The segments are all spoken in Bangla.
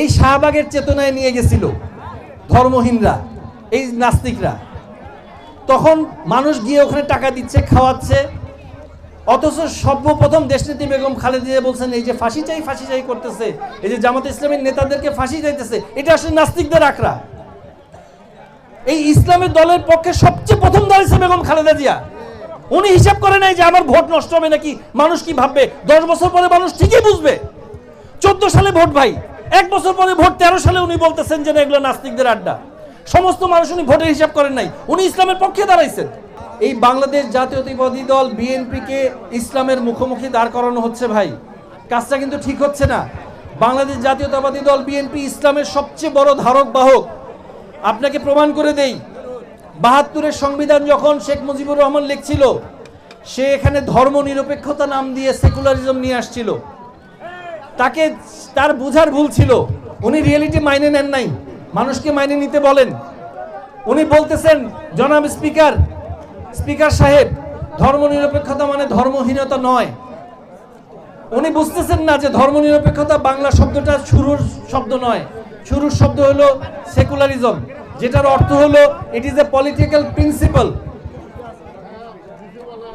এই শাহবাগের চেতনায় নিয়ে গেছিল ধর্মহীনরা, এই নাস্তিকরা। তখন মানুষ গিয়ে ওখানে টাকা দিচ্ছে, খাওয়াচ্ছে। অথচ সর্বপ্রথম দেশনীতি বেগম খালেদা জিয়া বলছেন, এই যে ফাঁসি চাই ফাঁসি চাই করতেছে। এই যে জামাত ইসলামের নেতাদেরকে ফাঁসি চাইতেছে, এটা আসলে নাস্তিকদের আখড়া। এই ইসলামের দলের পক্ষে সবচেয়ে প্রথম দাঁড়িয়েছে বেগম খালেদা জিয়া। উনি হিসাব করে নাই যে আমার ভোট নষ্ট হবে নাকি? মানুষ কি ভাববে? দশ বছর পরে মানুষ ঠিকই বুঝবে। চোদ্দ সালে ভোট ভাই। এক বছর পরে ভোট তেরো সালে উনি বলতেছেন যে এগুলো নাস্তিকদের আড্ডা। সমস্ত মানুষ উনি ভোটের হিসাব করেন নাই। উনি ইসলামের পক্ষে দাঁড়াইছেন। এই বাংলাদেশ জাতীয়তাবাদী দল বিএনপিকে ইসলামের মুখোমুখি দাঁড় করানো হচ্ছে ভাই। কাজটা কিন্তু ঠিক হচ্ছে না। বাংলাদেশ জাতীয়তাবাদী দল বিএনপি ইসলামের সবচেয়ে বড় ধারক বাহক। আপনাকে প্রমাণ করে দেই। বাহাত্তরের সংবিধান যখন শেখ মুজিবুর রহমান লিখছিল, সে এখানে ধর্ম নিরপেক্ষতা নাম দিয়ে সেকুলারিজম নিয়ে আসছিল। তাকে তার বুঝার ভুল ছিল। উনি রিয়েলিটি মাইনে নেন নাই। মানুষকে মাইনে নিতে বলেন। উনি বলতেছেন, জনাব স্পিকার স্পিকার সাহেব ধর্ম নিরপেক্ষতা মানে ধর্মহীনতা নয়। উনি বুঝতেছেন না যে ধর্ম নিরপেক্ষতা বাংলা শব্দটা শুরুর শব্দ নয়। শুরুর শব্দ হলো সেকুলারিজম যেটার অর্থ হলো it is a political principle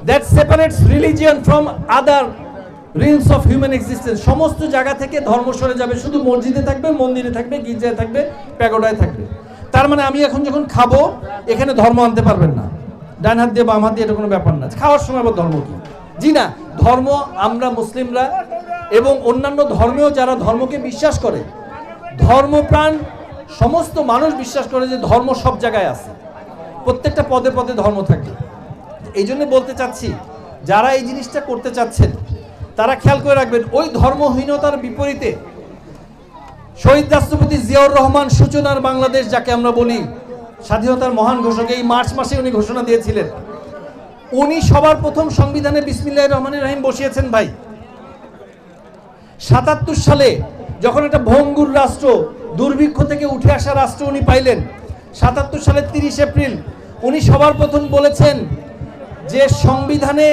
that separates religion from other realms of human existence সমস্ত জায়গা থেকে ধর্ম সরে যাবে। শুধু মসজিদে থাকবে, মন্দিরে থাকবে, গির্জায় থাকবে, প্যাগোডায় থাকবে। তার মানে আমি এখন যখন খাব, এখানে ধর্ম আনতে পারবেন না। ডান হাত দিয়ে বাম হাত দিয়ে এটা কোনো ব্যাপার না। খাওয়ার সময় আবার ধর্ম কি? জি না, ধর্ম আমরা মুসলিমরা এবং অন্যান্য ধর্মেও যারা ধর্মকে বিশ্বাস করে, ধর্মপ্রাণ সমস্ত মানুষ বিশ্বাস করে যে ধর্ম সব জায়গায় আছে। প্রত্যেকটা পদে পদে ধর্ম থাকে। এই জন্য বলতে চাচ্ছি, যারা এই জিনিসটা করতে চাচ্ছেন তারা খেয়াল করে রাখবেন, ওই ধর্মহীনতার বিপরীতে শহীদ রাষ্ট্রপতি জিয়াউর রহমান সূচনার বাংলাদেশ যাকে আমরা বলি স্বাধীনতার মহান ঘোষক, এই মার্চ মাসে উনি ঘোষণা দিয়েছিলেন। উনি সবার প্রথম সংবিধানে বিসমিল্লাহ রহমান রাহিম বসিয়েছেন ভাই। সাতাত্তর সালে যখন একটা ভঙ্গুর রাষ্ট্র দুর্ভিক্ষ থেকে উঠে আসা রাষ্ট্র উনি পাইলেন, সাতাত্তর সালের তিরিশ এপ্রিল উনি সবার প্রথম বলেছেন যে সংবিধানে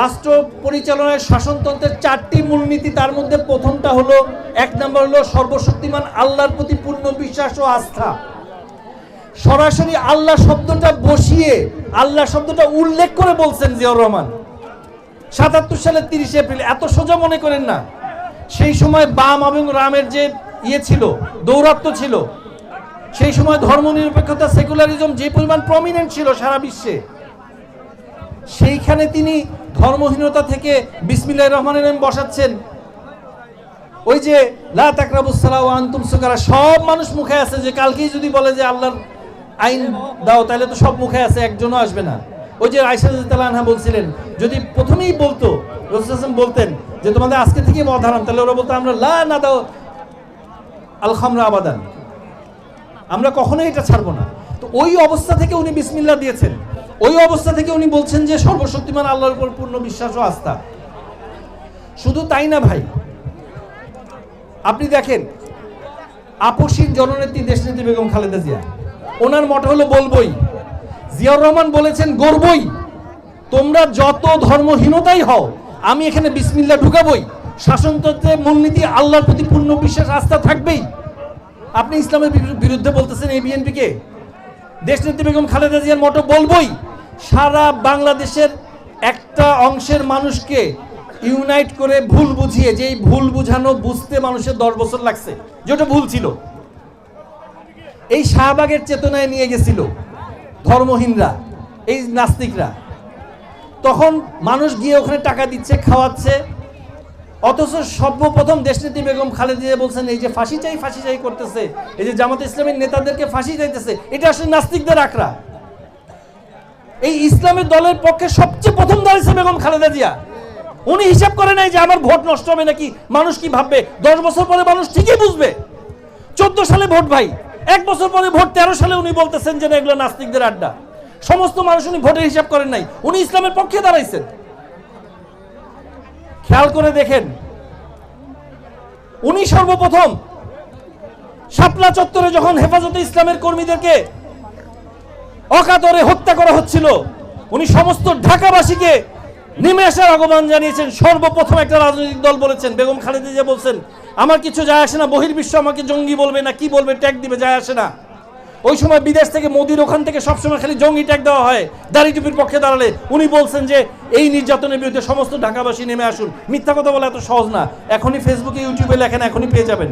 রাষ্ট্র পরিচালনায় শাসনতন্ত্রের চারটি মূলনীতি, তার মধ্যে প্রথমটা হলো, এক নম্বর হলো সর্বশক্তিমান আল্লাহর প্রতি পূর্ণ বিশ্বাস ও আস্থা। সরাসরি আল্লাহ শব্দটা বসিয়ে, আল্লাহ শব্দটা উল্লেখ করে বলছেন জিয়াউর রহমান। সাতাত্তর সালের তিরিশে এপ্রিল, এত সোজা মনে করেন না। সেই সময় বাম এবং রামের যে ইয়ে ছিল দৌরাত্ম ছিল, সেই সময় ধর্মনিরপেক্ষতা, সেকুলারিজম যে পরিমাণ প্রমিনেন্ট ছিল সারা বিশ্বে, সেইখানে তিনি ধর্মহীনতা থেকে বিসমিল্লাহ রহমানের নাম বসাচ্ছেন। ওই যে, লা তাকরাবুসালা ও আন্তুম সুকারা, সব মানুষ মুখে আছে যে কালকেই যদি বলে যে আল্লাহর আইন দাও, তাহলে তো সব মুখে আছে, একজনও আসবে না। ওই যে আয়সা আনহা বলছিলেন, যদি প্রথমেই বলতো, রসুল বলতেন যে তোমাদের আজকে থেকে মদ হারাম তাহলে ওরা বলতো, আমরা লা না দাও আল খামরা আবাদান। আমরা কখনোই এটা ছাড়বো না। তো ওই অবস্থা থেকে উনি বিসমিল্লা দিয়েছেন। ওই অবস্থা থেকে উনি বলছেন যে সর্বশক্তিমান আল্লাহর উপর পূর্ণ বিশ্বাস ও আস্থা। শুধু তাই না ভাই? আপনি দেখেন আপসীর জননেত্রী দেশনেত্রী বেগম খালেদা জিয়া। ওনার মত হলো বলবই। জিয়াউর রহমান বলেছেন, গর্বই। তোমরা যত ধর্মহীনতাই হও, আমি এখানে বিসমিল্লা ঢুকাবই। শাসনতন্ত্রের মূলনীতি আল্লাহর প্রতি পূর্ণ বিশ্বাস, আস্থা থাকবেই। আপনি ইসলামের বিরুদ্ধে বলতেছেন এই বিএনপিকে দেশনেত্রী বেগম খালেদা জিয়ার মতো বলবই। সারা বাংলাদেশের একটা অংশের মানুষকে ইউনাইট করে ভুল বুঝিয়ে যে এই ভুল বুঝানো বুঝতে মানুষের দশ বছর লাগছে, যেটা ভুল ছিল। এই শাহবাগের চেতনায় নিয়ে গেছিল ধর্মহীনরা, এই নাস্তিকরা। তখন মানুষ গিয়ে ওখানে টাকা দিচ্ছে, খাওয়াচ্ছে, অথচ সর্বপ্রথম দেশনীতি বেগম খালেদা জিয়া বলছেন, এই যে ফাঁসি চাই ফাঁসি চাই করতেছে, এই যে জামাত ইসলামের নেতাদেরকে ফাঁসি চাইতেছে, এটা আসলে নাস্তিকদের আখড়া। এই ইসলামের দলের পক্ষে সবচেয়ে প্রথম দাঁড়িয়েছে বেগম খালেদা জিয়া। উনি হিসাব করে নাই যে আমার ভোট নষ্ট হবে নাকি? মানুষ কি ভাববে? দশ বছর পরে মানুষ ঠিকই বুঝবে। চোদ্দ সালে ভোট ভাই, এক বছর পরে ভোট, তেরো সালে উনি বলতেছেন যে এগুলো নাস্তিকদের আড্ডা। সমস্ত মানুষ উনি ভোটের হিসাব করেন নাই। উনি ইসলামের পক্ষে দাঁড়াইছেন। খেয়াল করে দেখেন। উনি সর্বপ্রথম শাপলা চত্বরে যখন হেফাজতে ইসলামের কর্মীদেরকে অকাতরে হত্যা করা হচ্ছিল। উনি সমস্ত ঢাকাবাসীকে নেমে আসার আহ্বান জানিয়েছেন। সর্বপ্রথম একটা রাজনৈতিক দল বলেছেন, বেগম খালেদা জিয়া বলছেন, আমার কিছু যায় আসে না, বহির্বিশ্ব আমাকে জঙ্গি বলবে না, কি বলবে, ট্যাগ দিবে, যায় আসে না। ওই সময় বিদেশ থেকে মোদির ওখান থেকে সবসময় খালি জঙ্গি ট্যাগ দেওয়া হয়, দাড়ি টুপির পক্ষে দাঁড়ালে। উনি বলছেন যে, এই নির্যাতনের বিরুদ্ধে সমস্ত ঢাকাবাসী নেমে আসুন। মিথ্যা কথা বলা এত সহজ না। এখনই ফেসবুকে ইউটিউবে লেখেন, এখনই পেয়ে যাবেন।